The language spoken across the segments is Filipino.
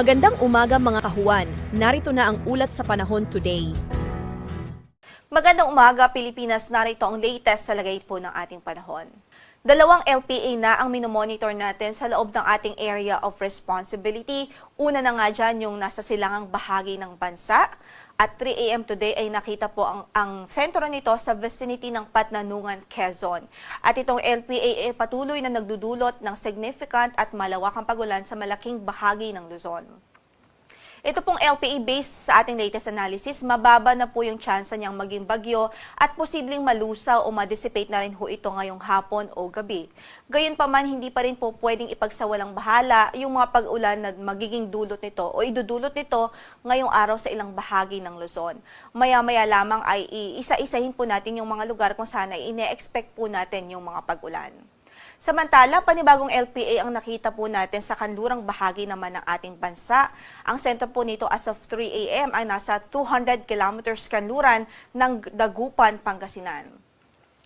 Magandang umaga mga kahuan. Narito na ang ulat sa panahon today. Magandang umaga, Pilipinas. Narito ang latest sa lagay po ng ating panahon. Dalawang LPA na ang minomonitor natin sa loob ng ating area of responsibility. Una na nga dyan yung nasa silangang bahagi ng bansa. At 3 a.m. today ay nakita po ang, ang sentro nito sa vicinity ng Patnanungan, Quezon. At itong LPA ay patuloy na nagdudulot ng significant at malawakang pagulan sa malaking bahagi ng Luzon. Ito pong LPA based sa ating latest analysis, mababa na po yung tsansa niyang maging bagyo at posibleng malusaw o ma-dissipate na rin ho ito ngayong hapon o gabi. Gayunpaman, hindi pa rin po pwedeng ipagsawalang bahala yung mga pag-ulan na magiging dulot nito o idudulot nito ngayong araw sa ilang bahagi ng Luzon. Maya-maya lamang ay isa-isahin po natin yung mga lugar kung saan ay ine-expect po natin yung mga pag-ulan. Samantala, panibagong LPA ang nakita po natin sa kanlurang bahagi naman ng ating bansa. Ang sentro po nito as of 3 a.m. ay nasa 200 kilometers kanluran ng Dagupan, Pangasinan.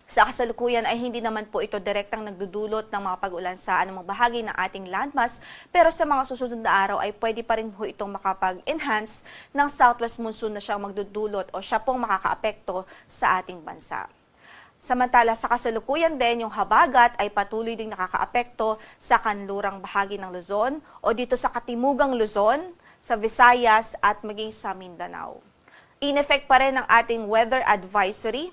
Sa kasalukuyan ay hindi naman po ito direktang nagdudulot ng mga pag-ulan sa anumang bahagi ng ating landmass, pero sa mga susunod na araw ay pwede pa rin po itong makapag-enhance ng southwest monsoon na siyang magdudulot o siya pong makakaapekto sa ating bansa. Samantala sa kasalukuyan din, yung habagat ay patuloy ding nakakaapekto sa kanlurang bahagi ng Luzon o dito sa katimugang Luzon, sa Visayas at maging sa Mindanao. In effect pa rin ang ating weather advisory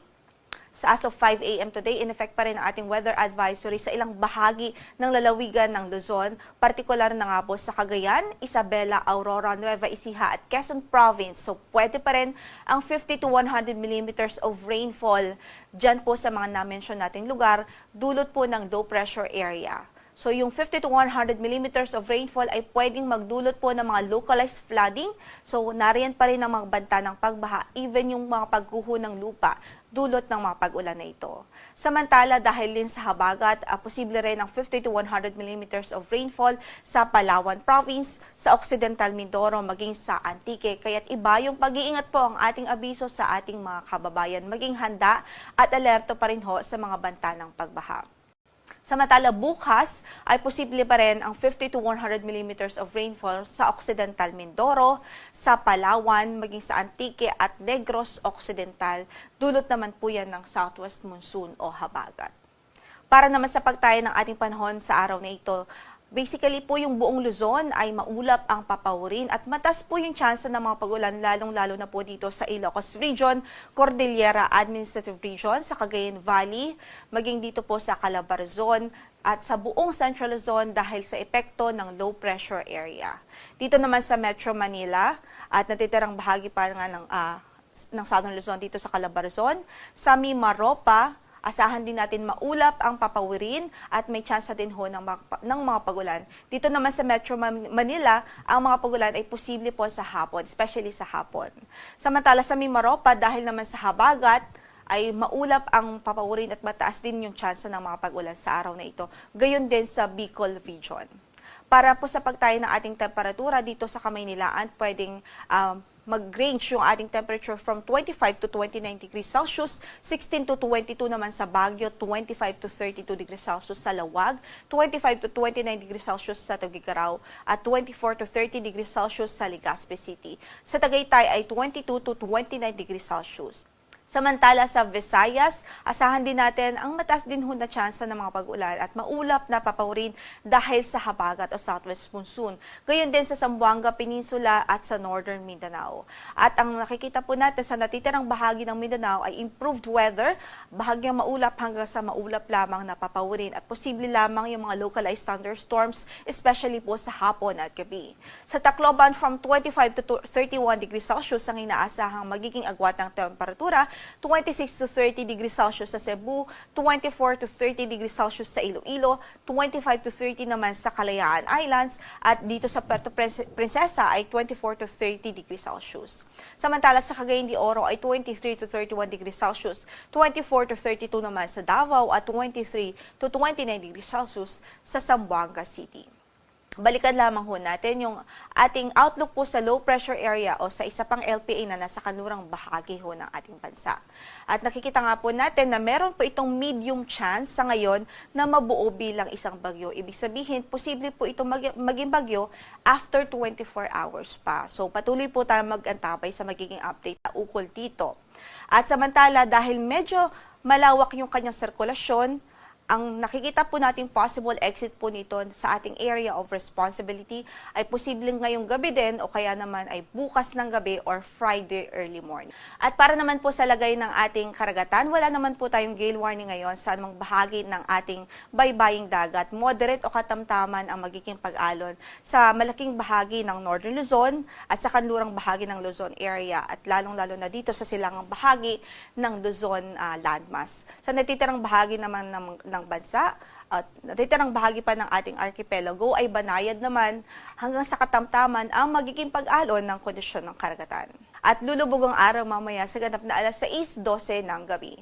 sa as of 5 a.m. today, in effect pa rin ang ating weather advisory sa ilang bahagi ng lalawigan ng Luzon, partikular na nga po sa Cagayan, Isabela, Aurora, Nueva Ecija at Quezon Province. So pwede pa rin ang 50 to 100 millimeters of rainfall dyan po sa mga na-mention nating lugar, dulot po ng low pressure area. So yung 50 to 100 millimeters of rainfall ay pwedeng magdulot po ng mga localized flooding. So nariyan pa rin ang mga banta ng pagbaha, even yung mga pagguho ng lupa, dulot ng mga pag-ulan na ito. Samantala, dahil din sa habagat, uh, posible rin ang 50 to 100 millimeters of rainfall sa Palawan Province, sa Occidental Mindoro, maging sa Antique. Kaya't iba yung pag-iingat po ang ating abiso sa ating mga kababayan. Maging handa at alerto pa rin ho sa mga banta ng pagbaha. Samantala bukas ay posible pa rin ang 50 to 100 millimeters of rainfall sa Occidental Mindoro, sa Palawan, maging sa Antique at Negros Occidental. Dulot naman po yan ng southwest monsoon o habagat. Para naman sa pagtayo ng ating panahon sa araw na ito, Basically po yung buong Luzon ay maulap ang papawirin at matas po yung tsansa ng mga pagulan lalong-lalo na po dito sa Ilocos Region, Cordillera Administrative Region, sa Cagayan Valley, maging dito po sa Calabarzon at sa buong Central Luzon dahil sa epekto ng low pressure area. Dito naman sa Metro Manila at natitirang bahagi pa nga ng, ah, ng Southern Luzon dito sa Calabarzon, sa Mimaropa, Asahan din natin maulap ang papawirin at may chance din ho ng ng mga pagulan. Dito naman sa Metro Man- Manila, ang mga pagulan ay posible po sa hapon, especially sa hapon. Samantala sa Mimaropa, dahil naman sa habagat, ay maulap ang papawirin at mataas din yung chance ng mga pagulan sa araw na ito. Gayon din sa Bicol Region. Para po sa pagtayo ng ating temperatura dito sa Kamaynilaan, pwedeng um, mag-range yung ating temperature from 25 to 29 degrees Celsius, 16 to 22 naman sa Baguio, 25 to 32 degrees Celsius sa Lawag, 25 to 29 degrees Celsius sa Tugigaraw, at 24 to 30 degrees Celsius sa Legazpi City. Sa Tagaytay ay 22 to 29 degrees Celsius. Samantala sa Visayas, asahan din natin ang mataas din ho na tsansa ng mga pag-ulan at maulap na papawirin dahil sa habagat o southwest monsoon. Gayon din sa Zamboanga Peninsula at sa Northern Mindanao. At ang nakikita po natin sa natitirang bahagi ng Mindanao ay improved weather, bahagyang maulap hanggang sa maulap lamang na papawirin at posible lamang yung mga localized thunderstorms, especially po sa hapon at gabi. Sa Tacloban, from 25 to 31 degrees Celsius ang inaasahang magiging agwat ng temperatura 26 to 30 degrees Celsius sa Cebu, 24 to 30 degrees Celsius sa Iloilo, 25 to 30 naman sa Kalayaan Islands, at dito sa Puerto Princesa ay 24 to 30 degrees Celsius. Samantala sa Cagayan de Oro ay 23 to 31 degrees Celsius, 24 to 32 naman sa Davao at 23 to 29 degrees Celsius sa Zamboanga City. Balikan lamang ho natin yung ating outlook po sa low pressure area o sa isa pang LPA na nasa kanurang bahagi ho ng ating bansa. At nakikita nga po natin na meron po itong medium chance sa ngayon na mabuo bilang isang bagyo. Ibig sabihin, posible po itong mag- maging bagyo after 24 hours pa. So patuloy po tayo mag-antabay sa magiging update na ukol dito. At samantala, dahil medyo malawak yung kanyang sirkulasyon, ang nakikita po nating possible exit po nito sa ating area of responsibility ay posibleng ngayong gabi din o kaya naman ay bukas ng gabi or Friday early morning. At para naman po sa lagay ng ating karagatan, wala naman po tayong gale warning ngayon sa anumang bahagi ng ating baybaying dagat. Moderate o katamtaman ang magiging pag-alon sa malaking bahagi ng Northern Luzon at sa kanlurang bahagi ng Luzon area at lalong-lalo na dito sa silangang bahagi ng Luzon ah, landmass. Sa natitirang bahagi naman ng, ng bansa, at natitirang bahagi pa ng ating archipelago ay banayad naman hanggang sa katamtaman ang magiging pag-alon ng kondisyon ng karagatan. At lulubog ang araw mamaya sa ganap na alas 6.12 ng gabi.